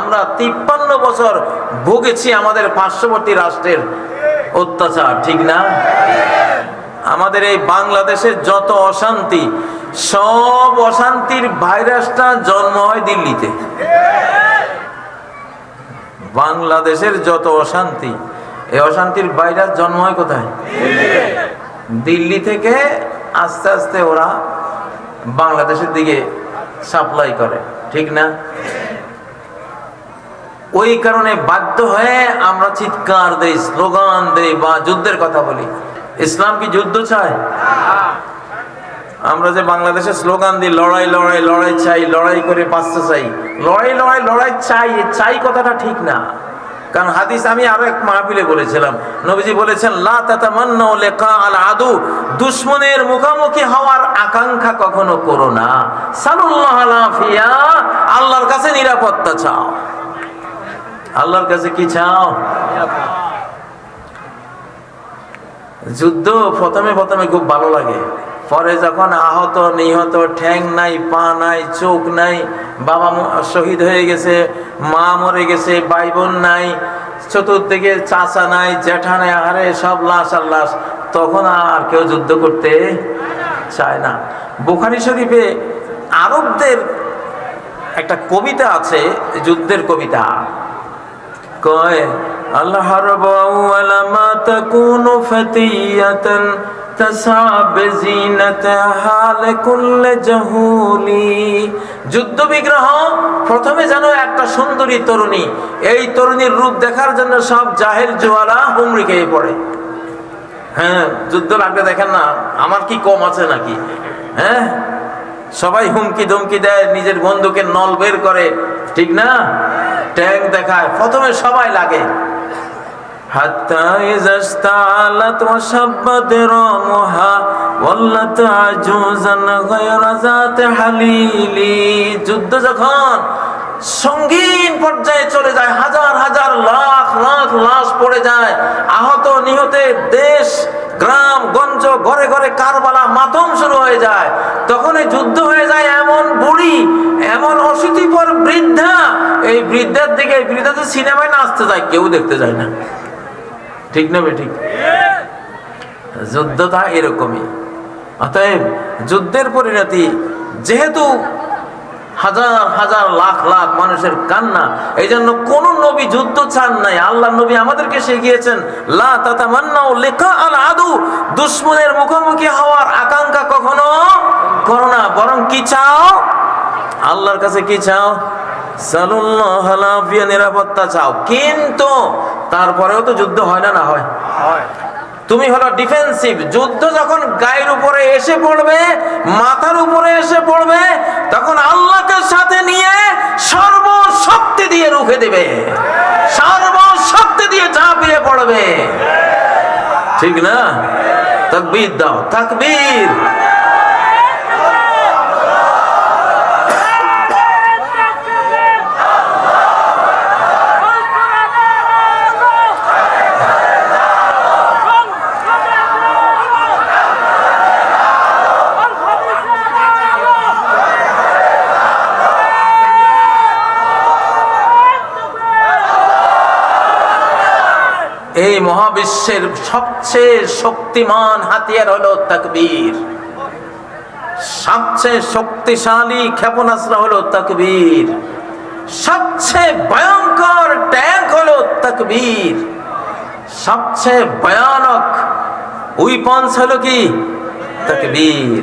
আমরা তিপ্পান্ন বছর ভুগেছি আমাদের পার্শ্ববর্তী রাষ্ট্রের অত্যাচার, ঠিক না? আমাদের এই বাংলাদেশের যত অশান্তি, সব অশান্তির ভাইরাসটা জন্ম হয় দিল্লিতে। বাংলাদেশের যত অশান্তি, এই অশান্তির ভাইরাস জন্ম হয় কোথায়? দিল্লি থেকে আস্তে আস্তে ওরা বাংলাদেশের দিকে সাপ্লাই করে, ঠিক না? ওই কারণে বাধ্য হয়ে আমরা চিৎকার দেই, স্লোগান দেই বা যুদ্ধের কথা বলি। ইসলাম কি যুদ্ধ চায়? আমরা যে বাংলাদেশে স্লোগান দিই, লড়াই লড়াই লড়াই চাই, লড়াই করে বাঁচতে চাই। লড়াই লড়াই লড়াই চাই চাই কথাটা ঠিক না। কারণ হাদিস আমি আরও এক মাহফিলে বলেছিলাম। নবীজি বলেছেন আল আদু। দুশমনের মুখোমুখি হওয়ার আকাঙ্ক্ষা কখনো করো না। আল্লাহর কাছে নিরাপত্তা চাও। আল্লাহর কাছে কি চাও? যুদ্ধ প্রথমে প্রথমে খুব ভালো লাগে। পরে যখন আহত, নিহত, ঠ্যাং নাই, পা নাই, চোখ নাই, বাবা শহীদ হয়ে গেছে, মা মরে গেছে ভাই বোন নাই, চতুর্দিকে চাচা নাই, জ্যাঠা নাই আরে সব লাশ আর লাশ। তখন আর কেউ যুদ্ধ করতে চায় না। বুখারি শরীফে আরবদের একটা কবিতা আছে, যুদ্ধের কবিতা। কয় হারব আউয়ালা মা তাকুনু ফাতিয়াতান তাসাব জিনাতাহা লিকুল্লি জাহুলি যুদ্ধ বিগ্রহ প্রথমে যেন একটা সুন্দরী তরুণী, এই তরুণীর রূপ দেখার জন্য সব জাহেল জোয়ালা হুমড়ি খেয়ে পড়ে। হ্যাঁ যুদ্ধ লাগলে দেখেন না, আমার কি কম আছে নাকি? হ্যাঁ? সবাই হুমকি ধমকি দেয়, নিজের বন্ধুকে নল বের করে, ঠিক না? ট্যাঙ্ক দেখায়, প্রথমে সবাই লাগে। যুদ্ধ যখন সঙ্গীন পর্যায়ে চলে যায়, হাজার হাজার লাখ লাখ লাশ পড়ে যায়, আহত নিহতের দেশ, গ্রাম, গঞ্জ, ঘরে ঘরে কারবালা মাতম শুরু হয়ে যায়। তখন এই যুদ্ধ হয়ে যায় এমন বুড়ি, এমন অশীতিপর বৃদ্ধা। এই বৃদ্ধার দিকে এই বৃদ্ধা তো সিনেমায় নাচতে যায়, কেউ দেখতে যায় না। ঠিক না বে ঠিক? যুদ্ধটা এরকমই। অতএব যুদ্ধের পরিণতি যেহেতু হাজার হাজার লাখ লাখ মানুষের কান্না এই জন্য কোন নবী যুদ্ধ চান নাই। আল্লাহ নবী আমাদেরকে শিখিয়েছেন, লা লিকা আল আদু। দুশ্মনের মুখোমুখি হওয়ার আকাঙ্ক্ষা কখনো করো না। বরং কি চাও? আল্লাহর কাছে কি চাও? নিরাপত্তা চাও। কিন্তু তারপরেও তো যুদ্ধ হয় না না হয়? তুমি হলো ডিফেন্সিভ যুদ্ধ যখন গায়ের উপরে এসে পড়বে মাথার উপরে এসে পড়বে তখন আল্লাহকে সাথে নিয়ে সর্বশক্তি দিয়ে রুখে দেবে। সর্বশক্তি দিয়ে ঝাঁপিয়ে পড়বে। ঠিক না? তাকবীর দাও। তাকবীর। এই মহাবিশ্বের সবচেয়ে শক্তিমান হাতিয়ার হলো তাকবীর। সবচেয়ে শক্তিশালী ক্ষেপণাস্ত্র হলো তাকবীর। সবচেয়ে ভয়ঙ্কর ট্যাঙ্ক হলো তাকবীর। সবচেয়ে ভয়ানক উইপন্স হলো কি? তাকবীর।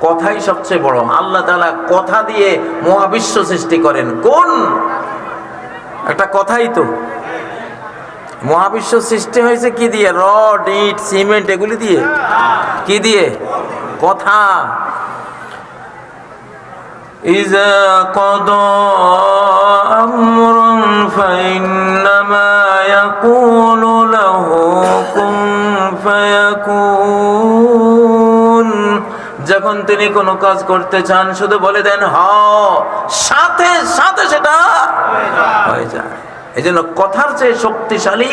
কথাই সবচেয়ে বড়। আল্লাহ তাআলা কথা দিয়ে মহাবিশ্ব সৃষ্টি করেন। কোন? একটা কথাই তো। মহাবিশ্ব সৃষ্টি হয়েছে কি দিয়ে? রড, ইট, সিমেন্ট, এগুলি দিয়ে? কি দিয়ে? কথা। ইজা কদ যখন তিনি কোনো কাজ করতে চান, শুধু বলে দেন, হ, সাথে সাথে সেটা হয়ে যায়। এই জন্য কথার চেয়ে শক্তিশালী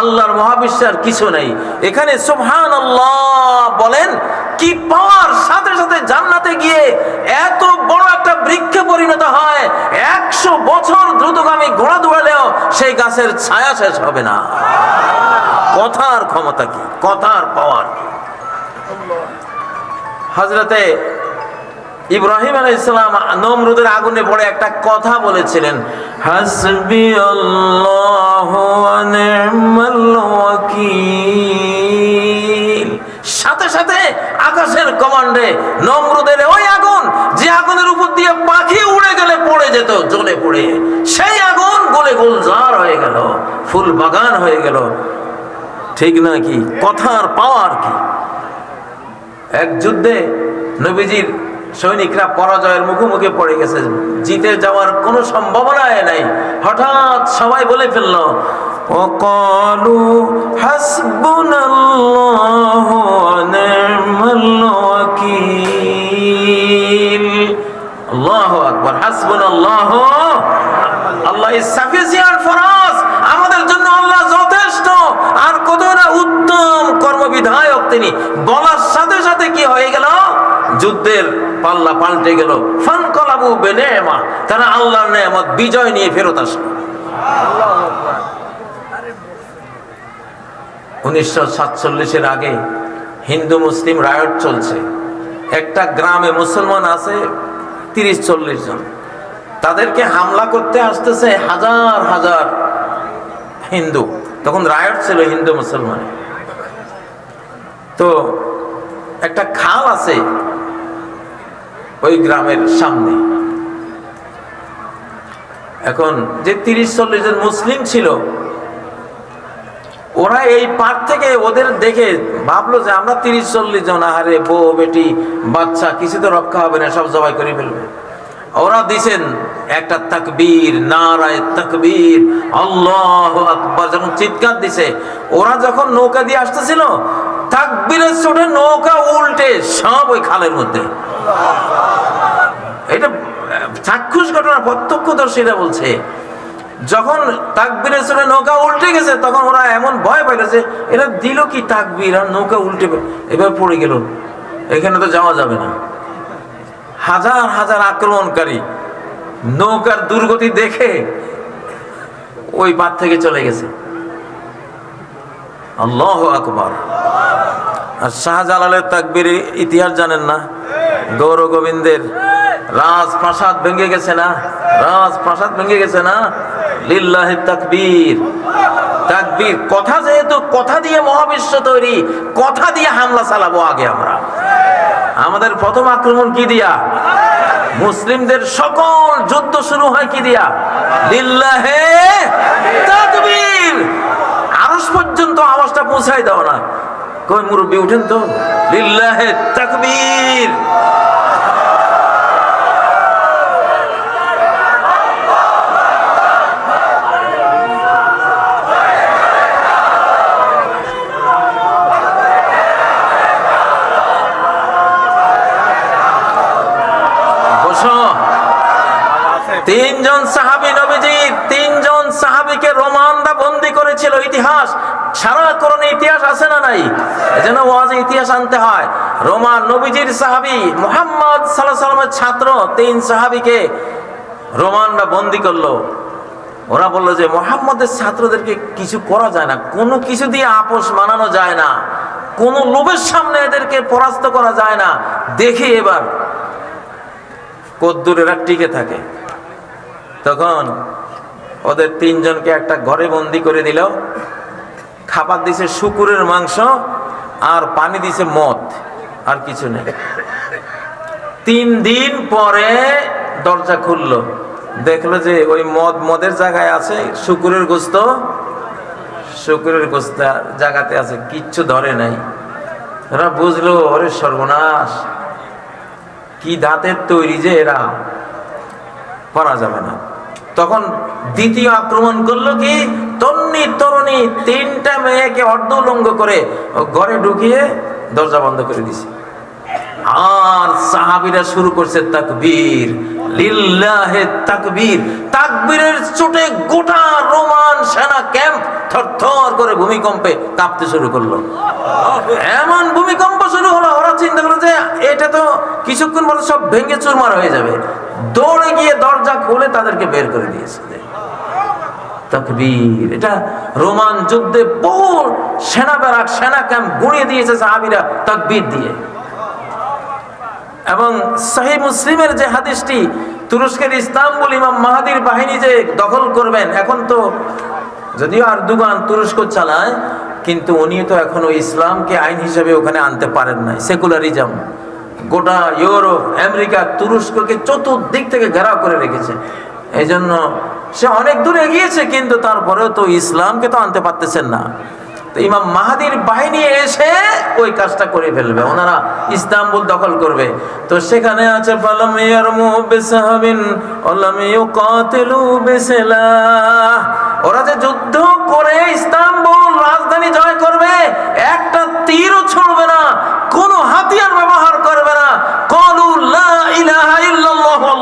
আল্লাহর মহাবিশ্বের কিছু নেই। এখানে সুবহান আল্লাহ বলেন, কি পাওয়ার সাথে সাথে জান্নাতে গিয়ে এত বড় একটা বৃক্ষে পরিণত হয়, একশো বছর দ্রুতগামী ঘোড়া দৌড়ালেও সেই গাছের ছায়া শেষ হবে না। কথার ক্ষমতা কি? কথার পাওয়ার কি? হজরতে ইব্রাহিম আলাই ইসলাম নমরুদের আগুনে পড়ে একটা কথা বলেছিলেন, হাসবি সাথে সাথে আকাশের কমান্ডে নমরুদের ওই আগুন, যে আগুনের উপর দিয়ে পাখি উড়ে গেলে পড়ে যেত জলে পড়ে। সেই আগুন গলে গুলজার হয়ে গেল, ফুল বাগান হয়ে গেল। ঠিক নাকি কথার পাওয়ার কি? এক যুদ্ধে নবীজির সৈনিকরা পরাজয়ের মুখোমুখি পড়ে গেছে জিতে যাওয়ার কোনো সম্ভাবনাই নাই হঠাৎ সবাই বলে ফেললো وقالوا حسبنا الله ونعم الوكيل الله أكبر حسبنا الله Allah is sufficient for us আমাদের জন্য আল্লাহ যথেষ্ট আর কত না উত্তম কর্মবিধায়ক তিনি বলার সাথে সাথে কি হয়ে গেল যুদ্ধের পাল্লা পাল্টে গেল। ফান কলাবু বেনেমা তারা আল্লাহর নেয়ামত, বিজয় নিয়ে ফেরত আসলো। উনিশশো সাতচল্লিশের আগে হিন্দু মুসলিম রায়ট চলছে। একটা গ্রামে মুসলমান আছে, তিরিশ চল্লিশ জন। তাদেরকে হামলা করতে আসতেছে হাজার হাজার হিন্দু। তখন রায়ট ছিল হিন্দু মুসলমান তো একটা খাল আছে ওই গ্রামের সামনে। এখন যে তিরিশ, চল্লিশ জন মুসলিম ছিল, ওরা এই পার থেকে ওদের দেখে ভাবলো যে আমরা তিরিশ, চল্লিশ জন, আহারে বউ, বেটি, বাচ্চা, কিছু তো রক্ষা হবে না, সব জবাই করে ফেলবে। ওরা দিছেন একটা তাকবীর, নারায় তাকবীর, আল্লাহ আকবার, যখন চিৎকার দিছে, ওরা যখন নৌকা দিয়ে আসতেছিল, তাকবীরের চোটে নৌকা উল্টে সব ওই খালের মধ্যে। এটা, চাক্ষুষ ঘটনা প্রত্যক্ষদর্শীরা বলছে, যখন তাকবীরের চোটে নৌকা উল্টে গেছে, তখন ওরা এমন ভয় পাইল যে এরা দিল কি তাকবীর আর নৌকা উল্টে এবার পড়ে গেল। এখানে তো যাওয়া যাবে না। হাজার হাজার আক্রমণকারী নৌকার দুর্গতি দেখে ওই পার থেকে চলে গেছে। আল্লাহ আকবর। আর শাহজালালের তাকবীর ইতিহাস জানেন না। গৌর গোবিন্দের রাজপ্রাসাদ ভেঙে গেছে না? রাজপ্রাসাদ ভেঙে গেছে না? লিল্লাহ তাকবীর। তাকবীর, কথা যেহেতু, কথা দিয়ে মহাবিশ্ব তৈরি, কথা দিয়ে হামলা চালাবো আগে আমরা। আমাদের প্রথম আক্রমণ কি দিয়া? মুসলিমদের সকল যুদ্ধ শুরু হয় কি দিয়া? লিল্লাহে তাকবীর। আরশ পর্যন্ত আওয়াজটা পৌঁছাই দাও না। কই মুরব্বী উঠেন তো। তাকবীর। তিনজন সাহাবি নবীজি তিনজন সাহাবিকে রোমানরা বন্দি করেছিল ইতিহাস। সারা করণে ইতিহাস আছে না নাই? এজন্য ওয়াজে ইতিহাস আনতে হয়। রোমান নবীজির সাহাবি মোহাম্মদ সাল্লাহ সাল্লামের ছাত্র, তিন সাহাবিকে রোমানরা বন্দি করল। ওরা বলল যে, মোহাম্মদের ছাত্রদেরকে কিছু করা যায় না। কোনো কিছু দিয়ে আপোষ মানানো যায় না। কোনো লোভের সামনে এদেরকে পরাস্ত করা যায় না। দেখি এবার। কদ্দুর এরা টিকে থাকে। তখন ওদের তিনজনকে একটা ঘরে বন্দি করে দিল। খাবার দিছে শুকুরের মাংস আর পানি দিছে মদ, আর কিছু নেই। তিন দিন পরে দরজা খুললো। দেখল যে ওই মদ মদের জায়গায় আছে, শুকুরের গোস্ত। শুকুরের গোস্ত জায়গাতে আছে, কিচ্ছু ধরে নাই। ওরা বুঝলো, ওরে সর্বনাশ, কি দাঁতের তৈরি যে এরা, করা যাবে না। তখন দ্বিতীয় আক্রমণ করল কি? তন্নি তরুণী তিনটা মেয়েকে অর্ধ অর্ধলঙ্গ করে ঘরে ঢুকিয়ে দরজা বন্ধ করে দিছে। আর সাহাবিরা শুরু করছে তাকবীর। লিল্লাহে তাকবীর। তাকবীরের চোটে গোটা রোমা থরথর করে ভূমিকম্পে কাঁপতে শুরু করল। এমন ভূমিকম্প শুরু হলো, ওরা চিন্তা করল যে এটা তো কিছুক্ষণ পরে সব ভেঙে চুরমার হয়ে যাবে। দৌড়ে গিয়ে দরজা খুলে তাদেরকে বের করে দিয়েছে। তকবীর, এটা রোমান যুদ্ধে বহু সেনা ব্যারাক সেনা ক্যাম্প গুঁড়িয়ে দিয়েছে সাহাবিরা তকবীর দিয়ে। এবং সহি মুসলিমের যে হাদিসটি, তুরস্কের ইস্তাম্বুল ইমাম মাহাদির বাহিনী যে দখল করবেন, এখন তো যদিও আর দুগান তুরস্ক চালায়, কিন্তু উনি তো এখনও ইসলামকে আইন হিসেবে ওখানে আনতে পারেন নাই, সেকুলারিজম। গোটা ইউরোপ, আমেরিকা, তুরস্ককে চতুর্দিক থেকে ঘেরাও করে রেখেছে। এই জন্য সে অনেক দূর এগিয়েছে, কিন্তু তারপরেও তো ইসলামকে তো আনতে পারতেছেন না। তো ইমাম মাহাদির বাহিনী এসে ওই কাজটা করে ফেলবে, ওনারা ইস্তাম্বুল দখল করবে। তো সেখানে আছে ওরা যে যুদ্ধ করে ইস্তাম্বুল রাজধানী জয় করবে, একটা তীরও ছুড়বে না, কোনো হাতিয়ার ব্যবহার করবে না কলু লা ইলাহা ইল্লাল্লাহু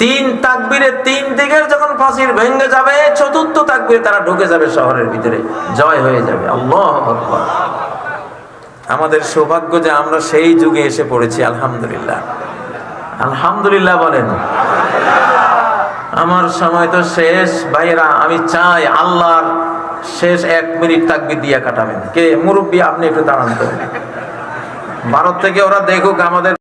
তিন তাকবীরে তিন দিকের যখন ফাঁসির ভেঙে যাবে, চতুর্থ তাকবিরে তারা ঢুকে যাবে শহরের ভিতরে। জয় হয়ে যাবে। আমাদের সৌভাগ্য যে আমরা সেই যুগে এসে পড়েছি, আলহামদুলিল্লাহ। আলহামদুলিল্লাহ বলেন, আমার সময় তো শেষ। ভাইয়েরা, আমি চাই আল্লাহর শেষ এক মিনিট তাকবির দিয়ে কাটাবেন। কে? মুরব্বী, আপনি একটু দাঁড়ান তো। ভারত থেকে ওরা দেখুক আমাদের